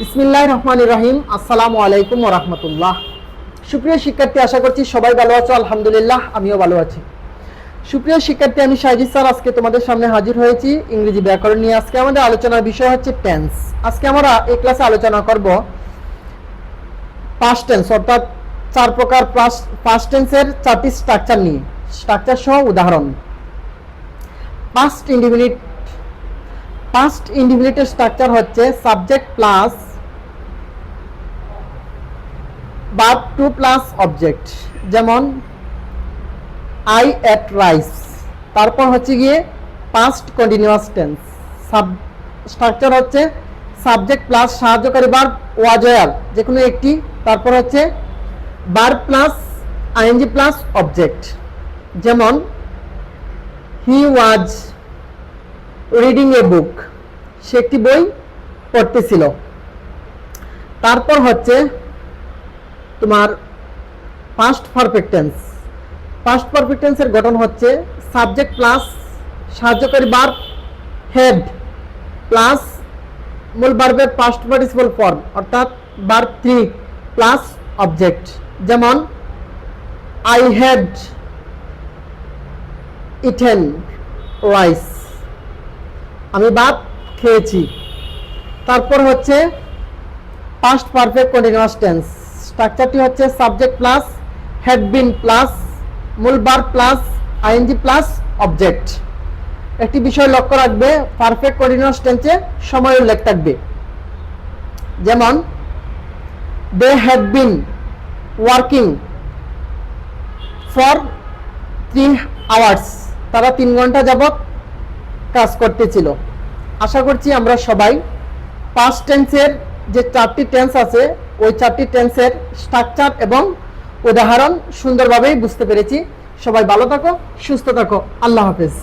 বিসমিল্লাহ রহমান রহিম আসসালামু আলাইকুম রহমতুল্লাহ সুপ্রিয় শিক্ষার্থী, আশা করছি সবাই ভালো আছো, আলহামদুলিল্লাহ, আমিও ভালো আছি। সুপ্রিয় শিক্ষার্থী, আমি সাজিদ স্যার, আজকে তোমাদের সামনে হাজির হয়েছি ইংরেজি ব্যাকরণ নিয়ে। আজকে আমাদের আলোচনার বিষয় হচ্ছে টেন্স আজকে আমরা এই ক্লাসে আলোচনা করব পাস্ট টেন্স অর্থাৎ চার প্রকার পাস্ট টেন্সের চারটি স্ট্রাকচার নিয়ে। স্ট্রাকচার সহ উদাহরণ। পাস্ট ইন্ডিমিনিট পাস্ট ইন্ডিমিনিটের স্ট্রাকচার হচ্ছে সাবজেক্ট প্লাস বাদ টু প্লাস অবজেক্ট, যেমন আই এট রাইস তারপর হচ্ছে গিয়ে পাস্ট কন্টিনিউয়াস টেন্স সাব স্ট্রাকচার হচ্ছে সাবজেক্ট প্লাস সাহায্যকারী বার ওয়াজয়ার যে কোনো একটি, তারপর হচ্ছে বার প্লাস আইএনজি প্লাস অবজেক্ট যেমন হি ওয়াজ রিডিং এ বুক সে একটি বই পড়তেছিল। তারপর হচ্ছে তোমার past perfect tense past perfect টেন্সের গঠন হচ্ছে সাবজেক্ট প্লাস সাহায্যকারী বার হেড প্লাস মূল বার্বের পাস্ট পার্টিসিপাল ফর্ম অর্থাৎ বার থ্রি প্লাস অবজেক্ট যেমন আই হ্যাড ইটেন রাইস আমি ভাত খেয়েছি। তারপর হচ্ছে পাস্ট পারফেক্ট কন্টিনিউয়াস টেন্স স্ট্রাকচারটি হচ্ছে subject plus had been plus, মূল বার প্লাস, আইএনজি প্লাস, অবজেক্ট। একটি বিষয় লক্ষ্য রাখবে পারফেক্ট কন্টিনিউয়াস টেন্সে সময় উল্লেখ থাকবে। যেমন they had been working for three hours তারা তিন ঘণ্টা যাবত কাজ করতেছিল। আশা করছি আমরা সবাই পাস্ট টেন্সের যে চারটি টেন্স আছে ওই চারটি টেন্সের স্ট্রাকচার এবং উদাহরণ সুন্দরভাবেই বুঝতে পেরেছি। সবাই ভালো থাকো, সুস্থ থাকো। আল্লাহ হাফেজ।